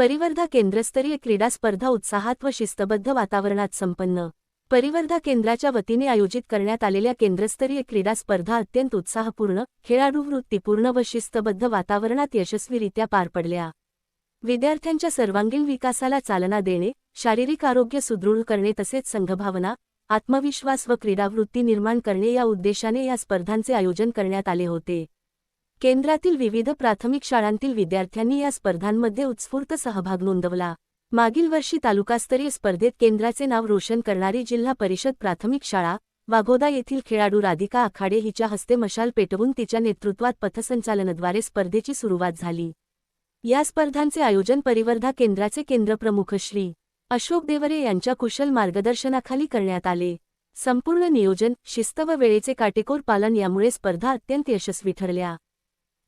परिवर्धा केंद्रस्तरीय क्रीडा स्पर्धा उत्साहात व शिस्तबद्ध वातावरणात संपन्न. परिवर्धा केंद्राच्या वतीने आयोजित करण्यात आलेल्या केंद्रस्तरीय क्रीडा स्पर्धा अत्यंत उत्साहपूर्ण खेळाडू वृत्तीपूर्ण व शिस्तबद्ध वातावरणात यशस्वीरित्या पार पडल्या. विद्यार्थ्यांच्या सर्वांगीण विकासाला चालना देणे शारीरिक आरोग्य सुदृढ करणे तसेच संघभावना आत्मविश्वास व क्रीडावृत्ती निर्माण करणे या उद्देशाने या स्पर्धांचे आयोजन करण्यात आले होते. केंद्रातील विविध प्राथमिक शाळांतील विद्यार्थ्यांनी या स्पर्धांमध्ये उत्स्फूर्त सहभाग नोंदवला. मागील वर्षी तालुकास्तरीय स्पर्धेत केंद्राचे नाव रोशन करणारी जिल्हा परिषद प्राथमिक शाळा वाघोदा येथील खेळाडू राधिका आखाडे हिच्या हस्ते मशाल पेटवून तिच्या नेतृत्वात पथसंचालनाद्वारे स्पर्धेची सुरुवात झाली. या स्पर्धांचे आयोजन परिवर्धा केंद्राचे केंद्रप्रमुख श्री. अशोक देवरे यांच्या कुशल मार्गदर्शनाखाली करण्यात आले. संपूर्ण नियोजन शिस्त व वेळेचे काटेकोर पालन यामुळे स्पर्धा अत्यंत यशस्वी ठरल्या.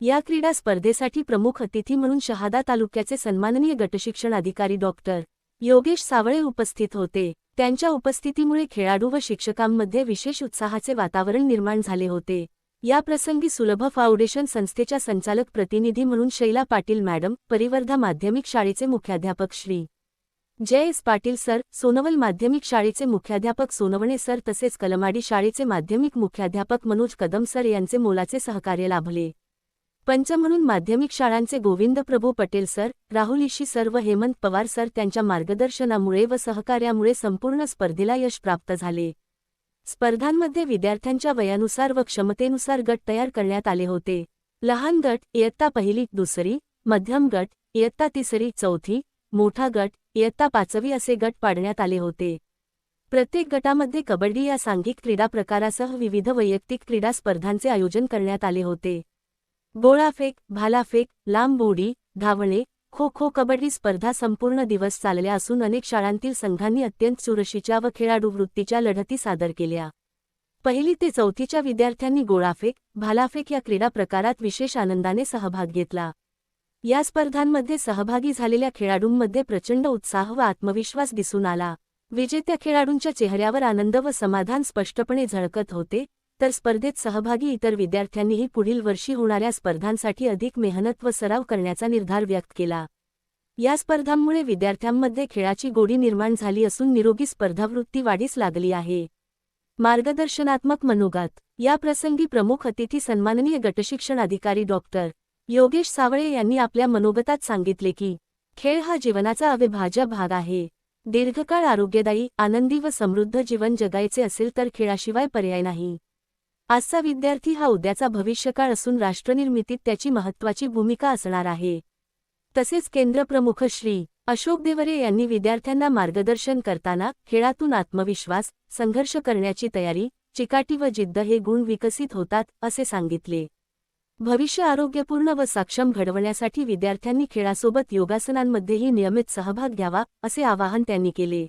या क्रीडा स्पर्धेसाठी प्रमुख अतिथी म्हणून शहादा तालुक्याचे सन्माननीय गटशिक्षण अधिकारी डॉक्टर योगेश सावळे उपस्थित होते. त्यांच्या उपस्थितीमुळे खेळाडू व शिक्षकांमध्ये विशेष उत्साहाचे वातावरण निर्माण झाले होते. या प्रसंगी सुलभ फाउंडेशन संस्थेच्या संचालक प्रतिनिधी म्हणून शैला पाटील मॅडम परिवर्धा माध्यमिक शाळेचे मुख्याध्यापक श्री. जय एस पाटील सर सोनवल माध्यमिक शाळेचे मुख्याध्यापक सोनवणे सर तसेच कलमाडी शाळेचे माध्यमिक मुख्याध्यापक मनोज कदम सर यांचे मोलाचे सहकार्य लाभले. पंच म्हणून माध्यमिक शाळांचे गोविंद प्रभू पटेल सर राहुल इशी सर व हेमंत पवार सर त्यांच्या मार्गदर्शनामुळे व सहकार्यामुळे संपूर्ण स्पर्धेला यश प्राप्त झाले. स्पर्धांमध्ये विद्यार्थ्यांच्या वयानुसार व क्षमतेनुसार गट तयार करण्यात आले होते. लहान गट इयत्ता पहिली दुसरी मध्यम गट इयत्ता तिसरी चौथी मोठा गट इयत्ता पाचवी असे गट पाडण्यात आले होते. प्रत्येक गटामध्ये कबड्डी या सांघिक क्रीडा प्रकारासह विविध वैयक्तिक क्रीडा स्पर्धांचे आयोजन करण्यात आले होते. गोळाफेक भालाफेक लांब उडी धावणे खो खो कबड्डी स्पर्धा संपूर्ण दिवस चालल्या असून अनेक शाळांतील संघांनी अत्यंत चुरशीच्या व खेळाडू वृत्तीच्या लढती सादर केल्या. पहिली ते चौथीच्या विद्यार्थ्यांनी गोळाफेक भालाफेक या क्रीडा प्रकारात विशेष आनंदाने सहभाग घेतला. या स्पर्धांमध्ये सहभागी झालेल्या खेळाडूंमध्ये प्रचंड उत्साह व आत्मविश्वास दिसून आला. विजेत्या खेळाडूंच्या चेहऱ्यावर आनंद व समाधान स्पष्टपणे झळकत होते तर स्पर्धेत सहभागी इतर विद्यार्थ्यांनीही पुढील वर्षी होणाऱ्या स्पर्धांसाठी अधिक मेहनत व सराव करण्याचा निर्धार व्यक्त केला. या स्पर्धांमुळे विद्यार्थ्यांमध्ये खेळाची गोडी निर्माण झाली असून निरोगी स्पर्धावृत्ती वाढीस लागली आहे. मार्गदर्शनात्मक मनोगात. या प्रसंगी प्रमुख अतिथी सन्माननीय गटशिक्षण अधिकारी डॉक्टर योगेश सावळे यांनी आपल्या मनोगतात सांगितले की खेळ हा जीवनाचा अविभाज्य भाग आहे. दीर्घकाळ आरोग्यदायी आनंदी व समृद्ध जीवन जगायचे असेल तर खेळाशिवाय पर्याय नाही. आजचा विद्यार्थी हा उद्याचा भविष्यकाळ असून राष्ट्रनिर्मितीत त्याची महत्त्वाची भूमिका असणार आहे. तसेच केंद्रप्रमुख श्री अशोक देवरे यांनी विद्यार्थ्यांना मार्गदर्शन करताना खेळातून आत्मविश्वास संघर्ष करण्याची तयारी चिकाटी व जिद्द हे गुण विकसित होतात असे सांगितले. भविष्य आरोग्यपूर्ण व सक्षम घडवण्यासाठी विद्यार्थ्यांनी खेळासोबत योगासनांमध्येही नियमित सहभाग घ्यावा असे आवाहन त्यांनी केले.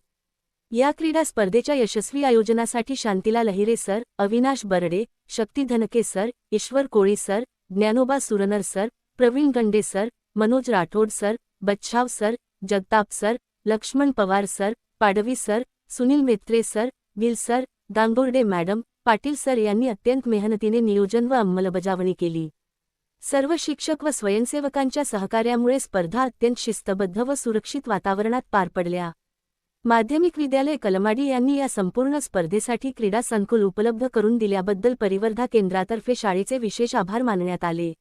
या क्रीडा स्पर्धेच्या यशस्वी आयोजनासाठी Shantila Lahire sir Avinash Barde Shakti Dhanke sir Ishwar Koli sir Dnyanoba Surnar sir Pravin Gande sir Manoj Rathod sir Bachhav sir Jagtap sir Laxman Pawar sir Padvi sir Sunil Metre sir will sir Dangorde madam Patil sir यांनी अत्यंत मेहनतीने नियोजन व अंमलबजावणी केली. सर्व शिक्षक व स्वयंसेवकांच्या सहकार्यामुळे स्पर्धा अत्यंत शिस्तबद्ध व सुरक्षित वातावरणात पार पडल्या. माध्यमिक विद्यालय कलमाडी यांनी या संपूर्ण स्पर्धेसाठी क्रीडा संकुल उपलब्ध करून दिल्याबद्दल परिवर्धा केंद्रातर्फे शाळेचे विशेष आभार मानण्यात आले.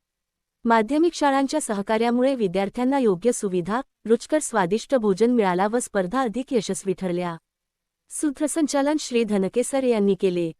माध्यमिक शाळांच्या सहकार्यामुळे विद्यार्थ्यांना योग्य सुविधा रुचकर स्वादिष्ट भोजन मिळाला व स्पर्धा अधिक यशस्वी ठरल्या. सूत्रसंचालन श्री धनकेसर यांनी केले.